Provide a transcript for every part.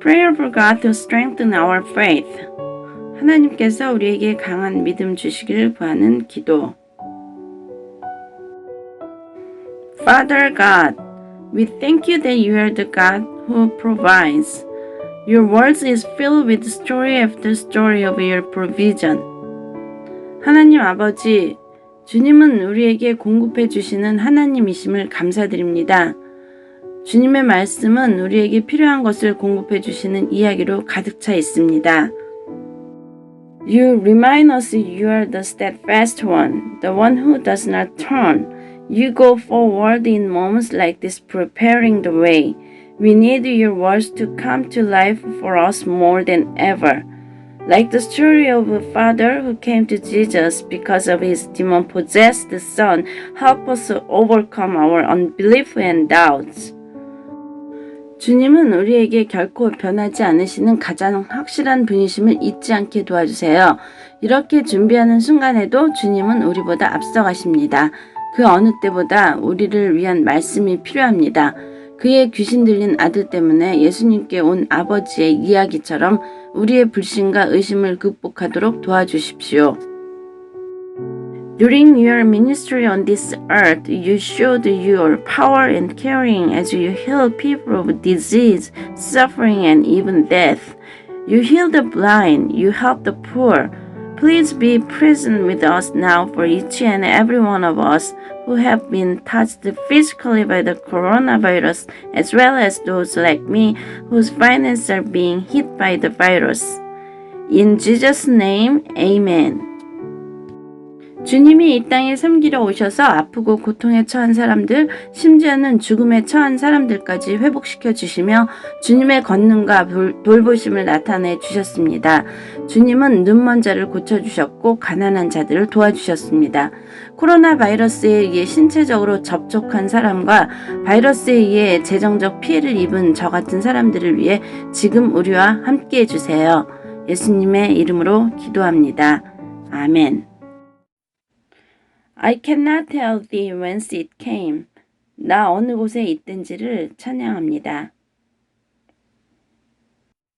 Prayer for God to strengthen our faith. 하나님께서 우리에게 강한 믿음 주시기를 구하는 기도. Father God, we thank you that you are the God who provides. Your words is filled with story after story of your provision. 하나님 아버지, 주님은 우리에게 공급해 주시는 하나님이심을 감사드립니다. 주님의 말씀은 우리에게 필요한 것을 공급해 주시는 이야기로 가득 차 있습니다. You remind us you are the steadfast one, the one who does not turn. You go forward in moments like this, preparing the way. We need your words to come to life for us more than ever. Like the story of a father who came to Jesus because of his demon possessed son, help us to overcome our unbelief and doubts. 주님은 우리에게 결코 변하지 않으시는 가장 확실한 분이심을 잊지 않게 도와주세요. 이렇게 준비하는 순간에도 주님은 우리보다 앞서가십니다. 그 어느 때보다 우리를 위한 말씀이 필요합니다. 그의 귀신 들린 아들 때문에 예수님께 온 아버지의 이야기처럼 우리의 불신과 의심을 극복하도록 도와주십시오. During your ministry on this earth, you showed your power and caring as you healed people of disease, suffering, and even death. You healed the blind, you helped the poor. Please be present with us now for each and every one of us who have been touched physically by the coronavirus, as well as those like me whose finances are being hit by the virus. In Jesus' name, Amen. 주님이 이 땅에 섬기러 오셔서 아프고 고통에 처한 사람들, 심지어는 죽음에 처한 사람들까지 회복시켜 주시며 주님의 권능과 돌, 돌보심을 나타내 주셨습니다. 주님은 눈먼 자를 고쳐 주셨고 가난한 자들을 도와주셨습니다. 코로나 바이러스에 의해 신체적으로 접촉한 사람과 바이러스에 의해 재정적 피해를 입은 저 같은 사람들을 위해 지금 우리와 함께 해 주세요. 예수님의 이름으로 기도합니다. 아멘. I cannot tell thee whence it came. 나 어느 곳에 있든지를 찬양합니다.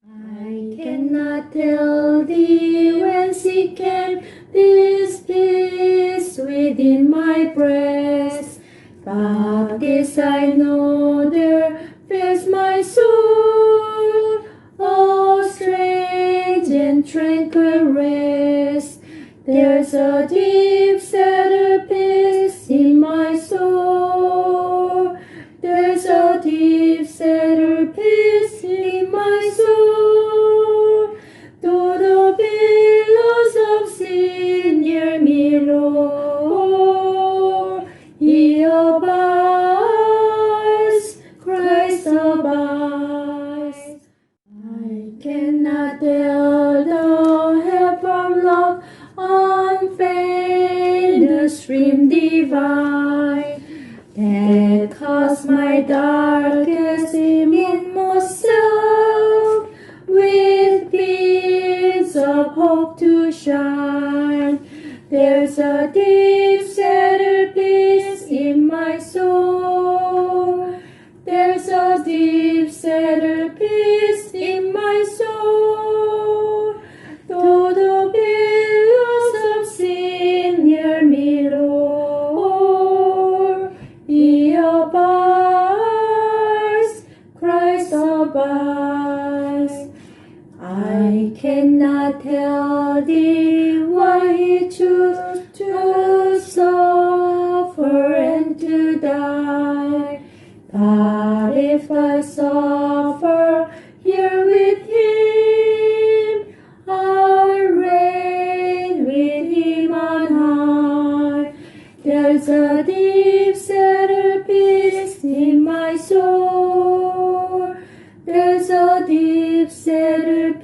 I cannot tell thee whence it came, this peace within my breast. But this I know, there fills my soul, a strange and tranquil rest. There's a stream divine that caused my darkest inmost self with beams of hope to shine. Cannot tell thee why he chose to suffer and to die. But if I suffer here with him, I reign with him on high. There's a deep settled peace in my soul. There's a deep settled